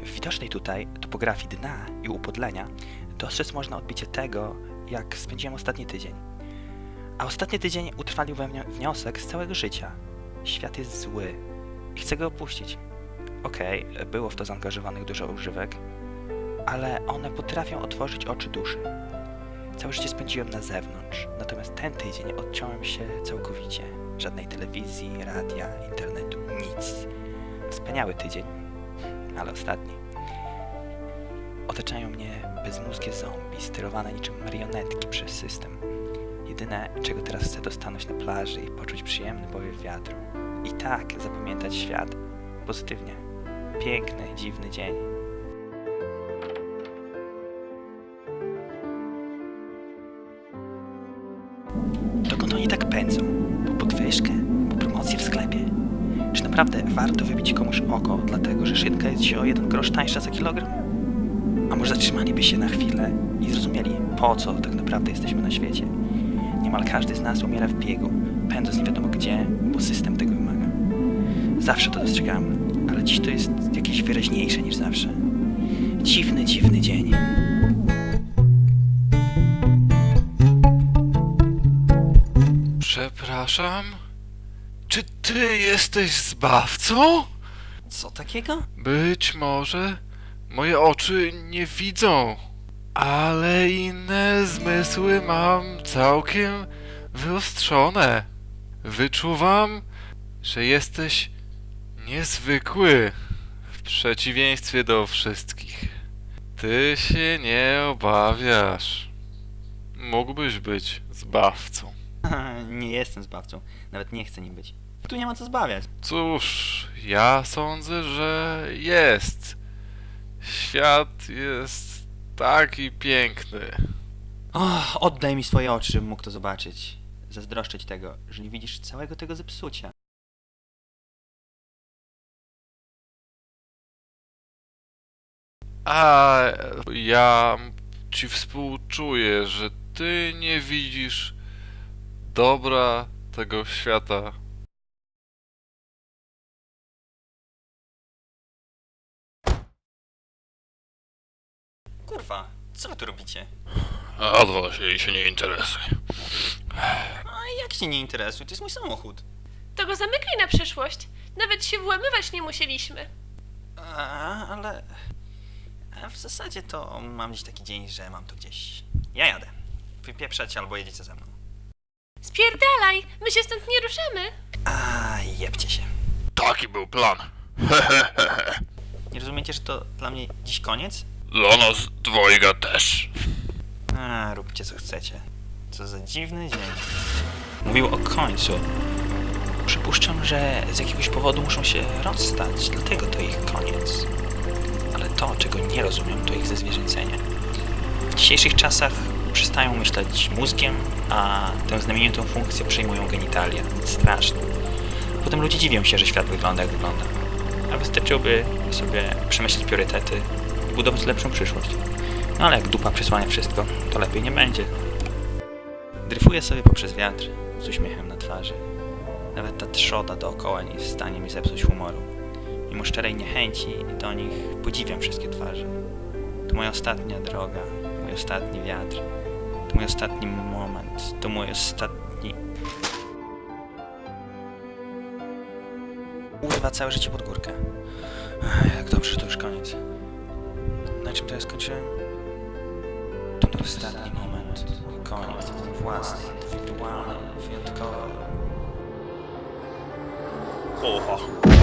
W widocznej tutaj topografii dna i upodlenia dostrzec można odbicie tego, jak spędziłem ostatni tydzień. A ostatni tydzień utrwalił we mnie wniosek z całego życia. Świat jest zły i chcę go opuścić. Okej, było w to zaangażowanych dużo używek, ale one potrafią otworzyć oczy duszy. Całe życie spędziłem na zewnątrz, natomiast ten tydzień odciąłem się całkowicie. Żadnej telewizji, radia, internetu, nic. Wspaniały tydzień, ale ostatni. Otaczają mnie bezmózgie zombie, sterowane niczym marionetki przez system. Jedyne, czego teraz chcę, to stanąć na plaży i poczuć przyjemny powiew wiatru. I tak zapamiętać świat pozytywnie. Piękny, dziwny dzień. Dokąd oni tak pędzą? Po podwyżkę? Po promocję w sklepie? Czy naprawdę warto wybić komuś oko, dlatego że szynka jest ci o jeden grosz tańsza za kilogram? A może zatrzymaliby się na chwilę i zrozumieli, po co tak naprawdę jesteśmy na świecie? Niemal każdy z nas umiera w biegu, pędząc nie wiadomo gdzie, bo system tego wymaga. Zawsze to dostrzegałem, ale dziś to jest jakieś wyraźniejsze niż zawsze. Dziwny, dziwny dzień. Przepraszam? Czy ty jesteś zbawcą? Co takiego? Być może moje oczy nie widzą, ale inne zmysły mam całkiem wyostrzone. Wyczuwam, że jesteś niezwykły w przeciwieństwie do wszystkich. Ty się nie obawiasz. Mógłbyś być zbawcą. nie jestem zbawcą, nawet nie chcę nim być. Tu nie ma co zbawiać. Cóż, ja sądzę, że jest. Świat jest taki piękny. Och, oddaj mi swoje oczy, żebym mógł to zobaczyć. Zazdroszczę ci tego, że nie widzisz całego tego zepsucia. A ja ci współczuję, że ty nie widzisz dobra tego świata. Kurwa, co wy tu robicie? Odwal się i się nie interesuj. A jak się nie interesuje? To jest mój samochód. To go zamykaj na przyszłość. Nawet się włamywać nie musieliśmy. A, ale... A w zasadzie to mam dziś taki dzień, że mam to gdzieś. Ja jadę. Wypieprzać albo jedziecie ze mną. Spierdalaj, my się stąd nie ruszamy. A, jebcie się. Taki był plan. Nie rozumiecie, że to dla mnie dziś koniec? Dla nas dwojga też. A, róbcie co chcecie. Co za dziwny dzień. Mówił o końcu. Przypuszczam, że z jakiegoś powodu muszą się rozstać, dlatego to ich koniec. Ale to, czego nie rozumiem, to ich zezwierzęcenie. W dzisiejszych czasach przestają myśleć mózgiem, a tę znamienitą funkcję przejmują genitalia. Straszne. Potem ludzie dziwią się, że świat wygląda jak wygląda. A wystarczyłoby sobie przemyśleć priorytety i budować lepszą przyszłość. No ale jak dupa przysłania wszystko, to lepiej nie będzie. Dryfuję sobie poprzez wiatr z uśmiechem na twarzy. Nawet ta trzoda dookoła nie jest w stanie mi zepsuć humoru. Mimo szczerej niechęci do nich podziwiam wszystkie twarze. To moja ostatnia droga, mój ostatni wiatr. Mój ostatni moment, to mój ostatni... Urwa całe życie pod górkę. Jak dobrze, to już koniec. Na czym to ja skończyłem? To mój ostatni moment, mój koniec, własny, indywidualny, wyjątkowy. Oho.